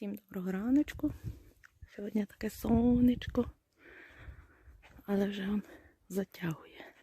Всім доброго раночку. Сьогодні таке сонечко, але вже он затягує.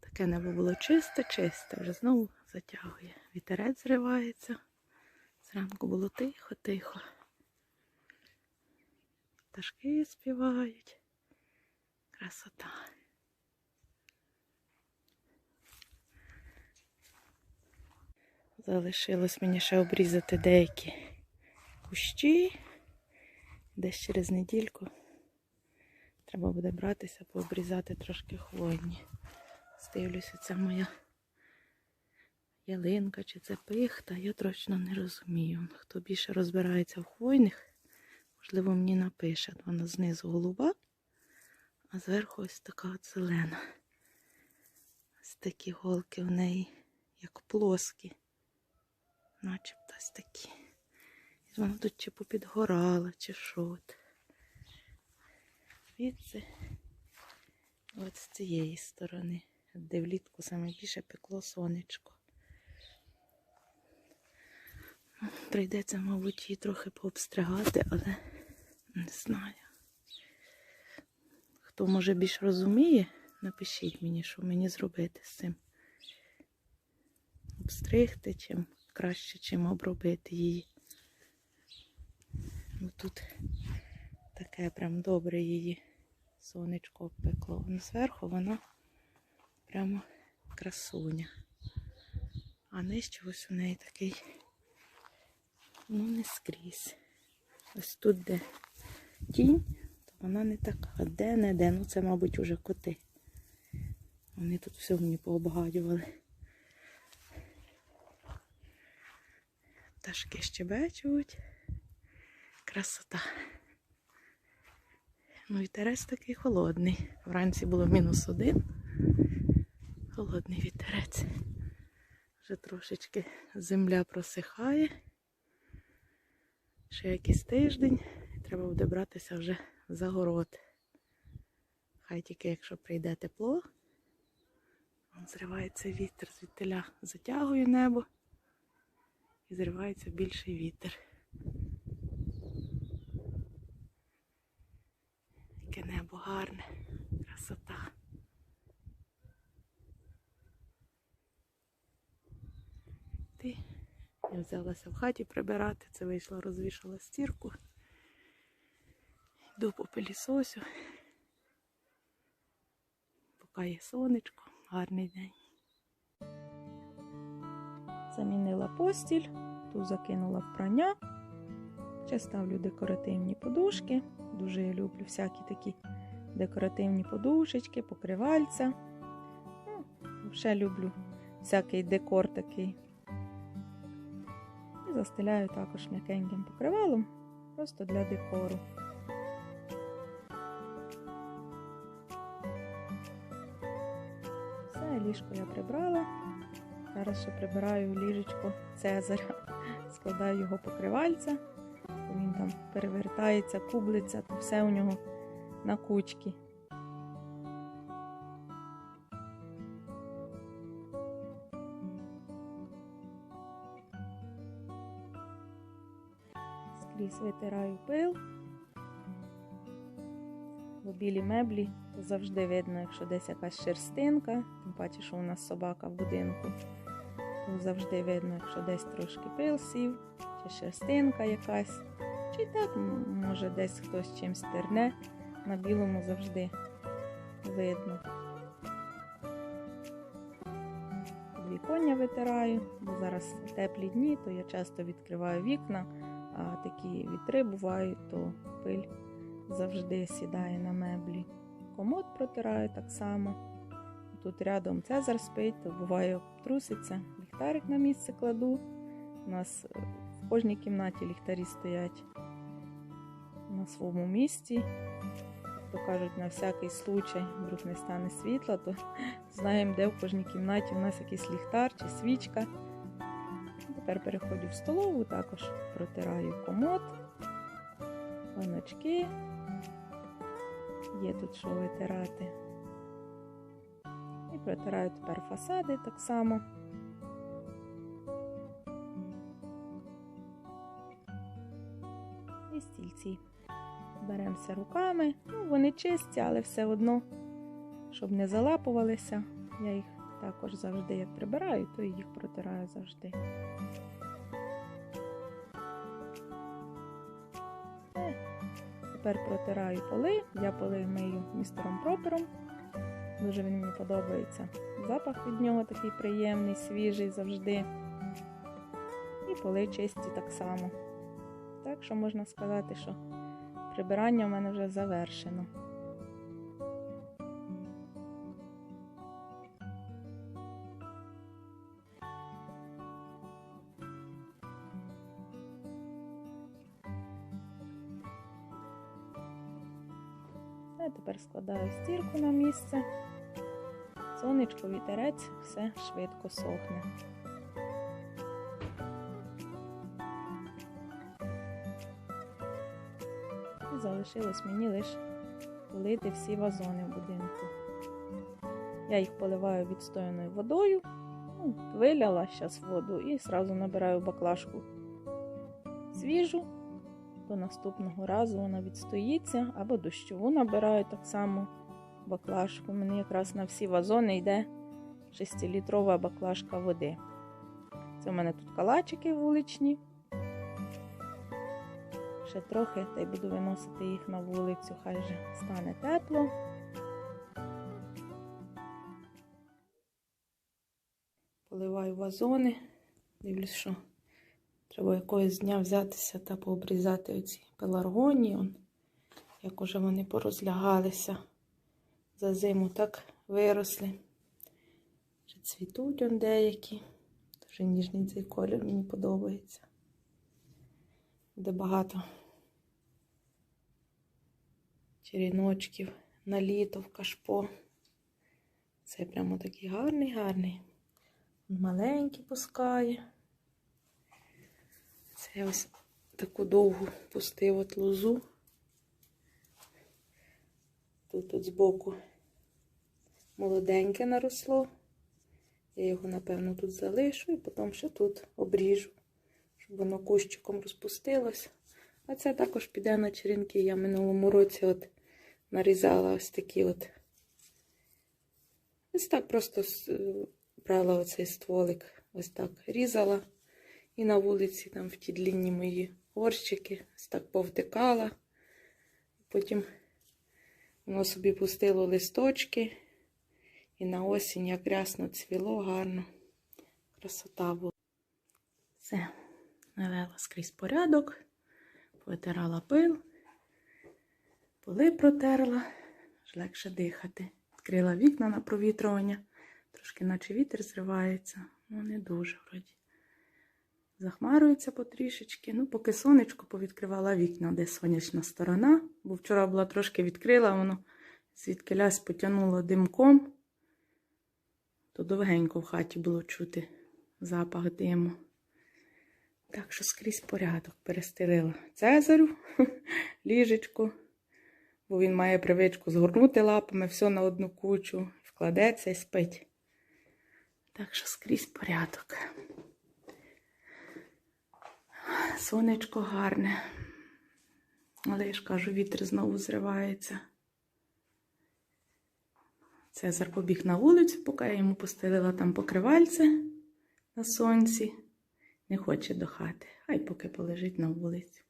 Таке небо було чисте, чисте, вже знову затягує. Вітерець зривається. Зранку було тихо, тихо. Пташки співають. Красота. Залишилось мені ще обрізати деякі кущі. Десь через недільку треба буде братися, пообрізати трошки хвойні. Здивлюся, це моя ялинка чи це пихта, я точно не розумію. Хто більше розбирається в хвойних, можливо, мені напише. Вона знизу голуба, а зверху ось така от зелена. Ось такі голки в неї, як плоскі начебто ось такі. Воно тут чи попідгорало, чи що. Звідси, от з цієї сторони, де влітку саме більше пекло сонечко. Ну, Прийдеться, мабуть, її трохи пообстригати, але не знаю. Хто може більш розуміє, напишіть мені, що мені зробити з цим. Обстригти чим краще, чим обробити її. Тут таке прям добре її сонечко обпекло. А зверху вона прямо красуня. А нижче ось у неї такий, ну не скрізь. Ось тут, де тінь, то вона не така. Де не де. Ну це, мабуть, уже коти. Вони тут все мені пообгадювали. Пташки щебечуть. Красота. Ну, вітерець такий холодний. Вранці було мінус один. Холодний вітерець. Вже трошечки земля просихає. Ще якийсь тиждень. Треба буде братися вже за город. Хай тільки, якщо прийде тепло, зривається вітер, звідтиля затягує небо і зривається більший вітер. Яке небо гарне, красота. Ти я взялася в хаті прибирати, це вийшла, розвішала стірку. Йду по пилісосю. Поки є сонечко, гарний день. Замінила постіль, ту закинула в прання. Ще ставлю декоративні подушки. Дуже я люблю всякі такі декоративні подушечки, покривальця. Ну, ще люблю всякий декор такий. І застеляю також м'якеньким покривалом, просто для декору. Все, ліжко я прибрала. Зараз ще прибираю ліжечко Цезаря, складаю його покривальця, він там перевертається, кублиться, то все у нього на кучки. Скрізь витираю пил, бо білі меблі завжди видно, якщо десь якась шерстинка, тим паче, що у нас собака в будинку, завжди видно, якщо десь трошки пил сів, чи шерстинка якась, чи так, може, десь хтось чимсь терне, на білому завжди видно. Віконня витираю, бо зараз теплі дні, то я часто відкриваю вікна, а такі вітри бувають, то пиль завжди сідає на меблі. Комод протираю так само. Тут рядом Цезар спить, то буває труситься. Ліхтарик на місце кладу. У нас е, в кожній кімнаті ліхтарі стоять на своєму місці. То кажуть, на всякий случай, вдруг не стане світла, то знаємо, де в кожній кімнаті у нас якийсь ліхтар чи свічка. Тепер переходжу в столову, також протираю комод, паночки. Є тут що витирати протираю тепер фасади так само. І стільці. Беремося руками, ну, вони чисті, але все одно, щоб не залапувалися, я їх також завжди як прибираю, то їх протираю завжди. Е, тепер протираю поли, я поли мию містером пропером. Дуже він мені подобається. Запах від нього такий приємний, свіжий завжди. І поли чисті так само. Так що можна сказати, що прибирання в мене вже завершено. Я тепер складаю стірку на місце. Сонечко, вітерець, все швидко сохне. Залишилось мені лише полити всі вазони в будинку. Я їх поливаю відстояною водою, ну, виляла зараз воду і одразу набираю баклажку свіжу. До наступного разу вона відстоїться, або дощову набираю так само баклажку. У мене якраз на всі вазони йде 6-літрова баклажка води. Це в мене тут калачики вуличні. Ще трохи, та й буду виносити їх на вулицю, хай же стане тепло. Поливаю вазони. Дивлюсь, що треба якогось дня взятися та пообрізати оці пеларгонії. Як уже вони порозлягалися за зиму, так виросли. Вже цвітуть он деякі. Дуже ніжний цей колір мені подобається. Де багато черіночків на літо в кашпо. Це прямо такий гарний, гарний. Маленький пускає. Це ось таку довгу пустив от лозу. Тут от збоку молоденьке наросло. Я його, напевно, тут залишу і потім ще тут обріжу, щоб воно кущиком розпустилось. А це також піде на черенки. Я минулому році от нарізала ось такі от. Ось так просто брала оцей стволик, ось так різала. І на вулиці, там в ті длінні мої горщики, ось так повтикала. Потім воно собі пустило листочки. І на осінь як рясно цвіло гарно. Красота була. Все, навела скрізь порядок, потирала пил, поли протерла, аж легше дихати. Відкрила вікна на провітрювання. Трошки наче вітер зривається, ну не дуже вроді. Захмарюється потрішечки. Ну, поки сонечко повідкривала вікна, де сонячна сторона, бо вчора була трошки відкрила, воно звідки лясь потягнуло димком, то довгенько в хаті було чути запах диму. Так що скрізь порядок перестелила Цезарю ліжечку, бо він має привичку згорнути лапами все на одну кучу, вкладеться і спить. Так що скрізь порядок. Сонечко гарне. Але я ж кажу, вітер знову зривається. Цезар побіг на вулицю, поки я йому постелила там покривальце на сонці. Не хоче до хати, хай поки полежить на вулиці.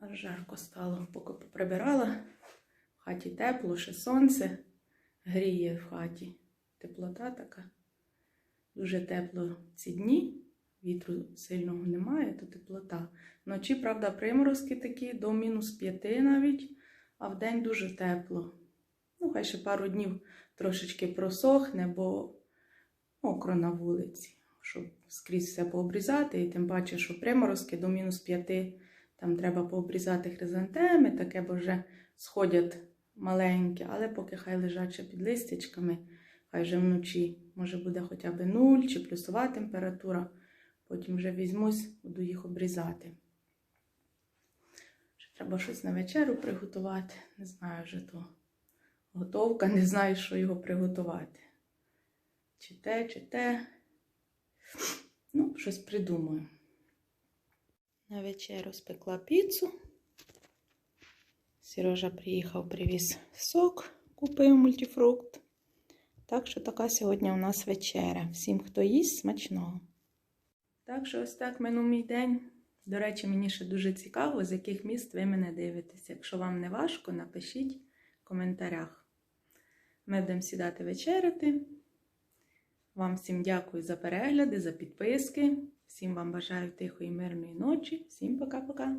Аж жарко стало, поки поприбирала. В хаті тепло, ще сонце гріє в хаті. Теплота така. Дуже тепло ці дні. Вітру сильного немає, то теплота. Вночі, правда, приморозки такі до мінус п'яти навіть, а вдень дуже тепло. Ну, хай ще пару днів трошечки просохне, бо мокро на вулиці, щоб скрізь все пообрізати. І тим паче, що приморозки до мінус п'яти, там треба пообрізати хризантеми, таке, бо вже сходять маленькі, але поки хай лежать ще під листячками, хай вже вночі може буде хоча б нуль чи плюсова температура. Потім вже візьмусь, буду їх обрізати. Ще треба щось на вечерю приготувати. Не знаю вже то готовка, не знаю, що його приготувати. Чи те, чи те. Ну, щось придумаю. На вечерю спекла піцу. Сережа приїхав, привіз сок, купив мультифрукт. Так що така сьогодні у нас вечеря. Всім, хто їсть, смачного. Так що ось так минув мій день. До речі, мені ще дуже цікаво, з яких міст ви мене дивитесь. Якщо вам не важко, напишіть в коментарях. Ми будемо сідати вечеряти. Вам всім дякую за перегляди, за підписки. Всім вам бажаю тихої, мирної ночі. Всім пока-пока.